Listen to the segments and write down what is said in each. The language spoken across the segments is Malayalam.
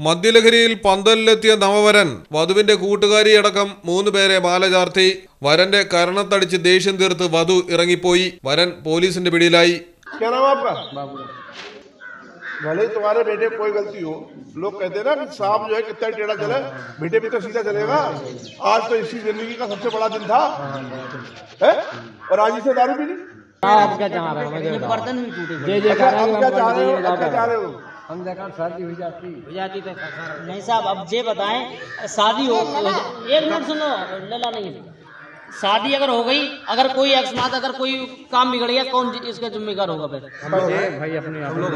മദ്യലഹരിയിൽ പന്തലിലെത്തിയ നവവരൻ വധുവിന്റെ കൂട്ടുകാരിയടക്കം മൂന്ന് പേരെ മാല ചാർത്തി വരന്റെ കരണത്തടിച്ച് ദേഷ്യം തീർത്ത് വധു ഇറങ്ങിപ്പോയി വരൻ പോലീസിന്റെ പിടിയിലായി क्या नाम है आपका भले ही तुम्हारे बेटे पे कोई गलती हो लोग कहते हैं ना कि सांप जो है कितना टेढ़ा चले बेटे भी तो सीधा चलेगा आज तो इसी जिंदगी का सबसे बड़ा दिन था है? और आज इसे दारू पी ली आप क्या चाह रहे हो मुझे बताओ। बर्तन भी टूटे जे जे अच्छा, कह रहे अब हैं क्या हम चाह रहे हो हम देखा शादी हो जाती। हो जाती तो नहीं साहब अब जे बताएँ शादी हो एक मिनट सुनो लला नहीं शादी अगर हो गई अगर कोई अकस्मात अगर कोई काम बिगड़ गया कौन इसका जिम्मेदार होगा फिर भाई अपने हम लोग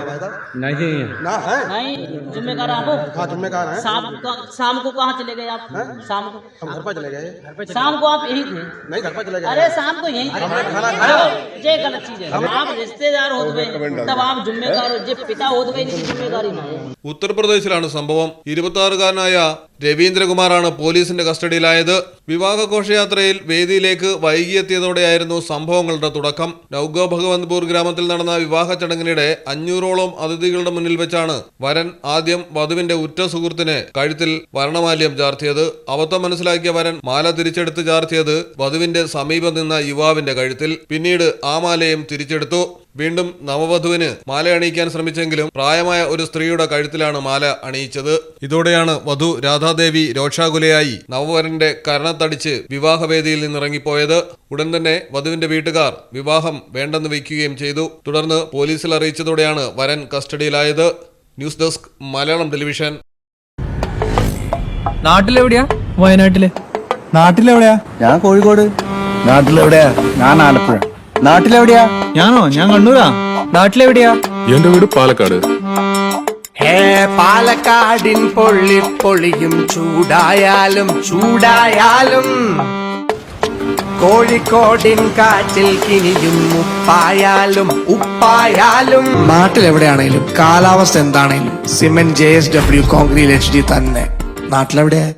नहीं ना है नहीं जिम्मेदार आप हो हाँ जिम्मेदार है शाम को शाम को कहाँ चले गए आप शाम को हम घर पर चले गए शाम को आप यही थे नहीं घर पर चले अरे शाम को यही थे ये गलत चीज है आप रिश्तेदार हो गए तब आप जिम्मेदार हो जे पिता हो गए इनकी जिम्मेदारी ना है ഉത്തർപ്രദേശിലാണ് സംഭവം ഇരുപത്തി രവീന്ദ്രകുമാറാണ് പോലീസിന്റെ കസ്റ്റഡിയിലായത്. വിവാഹ ഘോഷയാത്രയിൽ വേദിയിലേക്ക് വൈകിയെത്തിയതോടെയായിരുന്നു സംഭവങ്ങളുടെ തുടക്കം. നൌഗ ഭഗവന്ത്പൂർ ഗ്രാമത്തിൽ നടന്ന വിവാഹ ചടങ്ങിനിടെ അഞ്ഞൂറോളം അതിഥികളുടെ മുന്നിൽ വെച്ചാണ് വരൻ ആദ്യം വധുവിന്റെ ഉറ്റ സുഹൃത്തിന് കഴുത്തിൽ വരണമാല്യം ചാർത്തിയത്. അബദ്ധം മനസ്സിലാക്കിയ വരൻ മാല തിരിച്ചെടുത്ത് ചാർത്തിയത് വധുവിന്റെ സമീപം നിന്ന യുവാവിന്റെ കഴുത്തിൽ. പിന്നീട് ആ മാലയും തിരിച്ചെടുത്തു. വീണ്ടും നവവധുവിന് മാല അണിയിക്കാൻ ശ്രമിച്ചെങ്കിലും പ്രായമായ ഒരു സ്ത്രീയുടെ കഴുത്തിലാണ് മാല അണിയിച്ചത്. ഇതോടെയാണ് വധു രാധാദേവി രോക്ഷാകുലയായി നവവരന്റെ കരണത്തടിച്ച് വിവാഹവേദിയിൽ നിന്നിറങ്ങിപ്പോയത്. ഉടൻ തന്നെ വധുവിന്റെ വീട്ടുകാർ വിവാഹം വേണ്ടെന്ന് വയ്ക്കുകയും ചെയ്തു. തുടർന്ന് പോലീസിൽ അറിയിച്ചതോടെയാണ് വരൻ കസ്റ്റഡിയിലായത്. News desk Malayalam television. നാട്ടിലെവിടെയാ? വയനാട്ടിലെ. നാട്ടിലെവിടെയാ? ഞാൻ കോഴിക്കോട്. നാട്ടിലെവിടെയാ? ഞാൻ ആലപ്പുഴ. നാട്ടിലെവിടെയാ? ഞാനോ? ഞാൻ കണ്ണൂരാ. നാട്ടിലെവിടെയാ? എന്റെ വീട് പാലക്കാട്. ഹേ പാലക്കാടിൻ പൊള്ളി പൊളിയും ചൂടായാലും ചൂടായാലും. കോഴിക്കോടിൻ കാറ്റിൽ കിനിയും ഉപ്പായാലും ഉപ്പായാലും. നാട്ടിലെവിടെയാണേലും കാലാവസ്ഥ എന്താണേലും cement J S W concrete H D തന്നെ. നാട്ടിലെവിടെയാ?